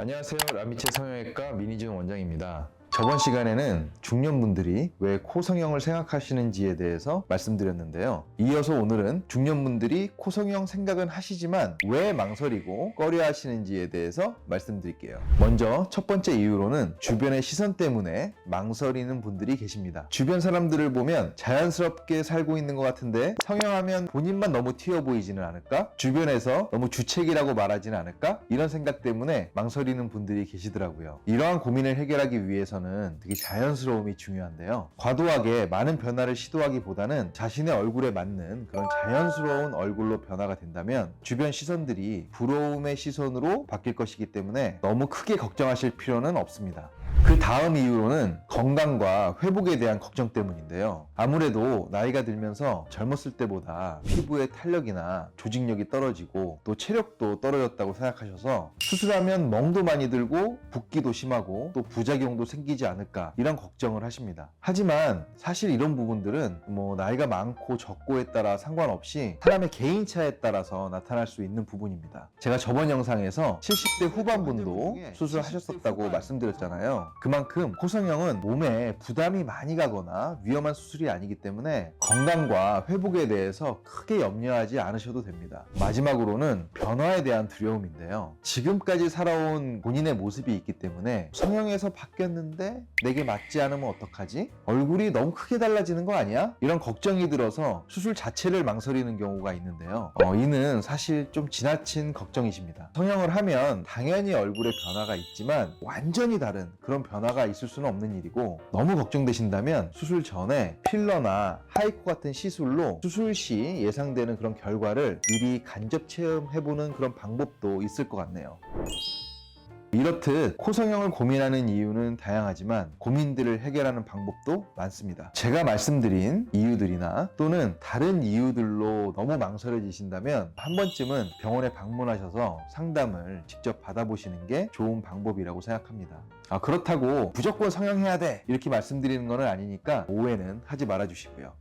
안녕하세요. 라미체 성형외과 민희준 원장입니다. 저번 시간에는 중년분들이 왜 코 성형을 생각하시는지에 대해서 말씀드렸는데요. 이어서 오늘은 중년분들이 코 성형 생각은 하시지만 왜 망설이고 꺼려 하시는지에 대해서 말씀드릴게요. 먼저 첫 번째 이유로는 주변의 시선 때문에 망설이는 분들이 계십니다. 주변 사람들을 보면 자연스럽게 살고 있는 것 같은데 성형하면 본인만 너무 튀어 보이지는 않을까? 주변에서 너무 주책이라고 말하지는 않을까? 이런 생각 때문에 망설이는 분들이 계시더라고요. 이러한 고민을 해결하기 위해서는 되게 자연스러움이 중요한데요. 과도하게 많은 변화를 시도하기보다는 자신의 얼굴에 맞는 그런 자연스러운 얼굴로 변화가 된다면 주변 시선들이 부러움의 시선으로 바뀔 것이기 때문에 너무 크게 걱정하실 필요는 없습니다. 그 다음 이유로는 건강과 회복에 대한 걱정 때문인데요. 아무래도 나이가 들면서 젊었을 때보다 피부의 탄력이나 조직력이 떨어지고 또 체력도 떨어졌다고 생각하셔서 수술하면 멍도 많이 들고 붓기도 심하고 또 부작용도 생기지 않을까 이런 걱정을 하십니다. 하지만 사실 이런 부분들은 뭐 나이가 많고 적고에 따라 상관없이 사람의 개인차에 따라서 나타날 수 있는 부분입니다. 제가 저번 영상에서 70대 후반분도 수술하셨었다고 말씀드렸잖아요. 그만큼 코성형은 몸에 부담이 많이 가거나 위험한 수술이 아니기 때문에 건강과 회복에 대해서 크게 염려하지 않으셔도 됩니다. 마지막으로는 변화에 대한 두려움인데요. 지금까지 살아온 본인의 모습이 있기 때문에 성형에서 바뀌었는데 내게 맞지 않으면 어떡하지? 얼굴이 너무 크게 달라지는 거 아니야? 이런 걱정이 들어서 수술 자체를 망설이는 경우가 있는데요. 어, 이는 사실 좀 지나친 걱정이십니다. 성형을 하면 당연히 얼굴에 변화가 있지만 완전히 다른 그런 변화가 있을 수는 없는 일이고 너무 걱정되신다면 수술 전에 필러나 하이코 같은 시술로 수술 시 예상되는 그런 결과를 미리 간접 체험해보는 그런 방법도 있을 것 같네요. 이렇듯 코 성형을 고민하는 이유는 다양하지만 고민들을 해결하는 방법도 많습니다. 제가 말씀드린 이유들이나 또는 다른 이유들로 너무 망설여지신다면 한 번쯤은 병원에 방문하셔서 상담을 직접 받아보시는 게 좋은 방법이라고 생각합니다. 아, 그렇다고 무조건 성형해야 돼! 이렇게 말씀드리는 건 아니니까 오해는 하지 말아주시고요.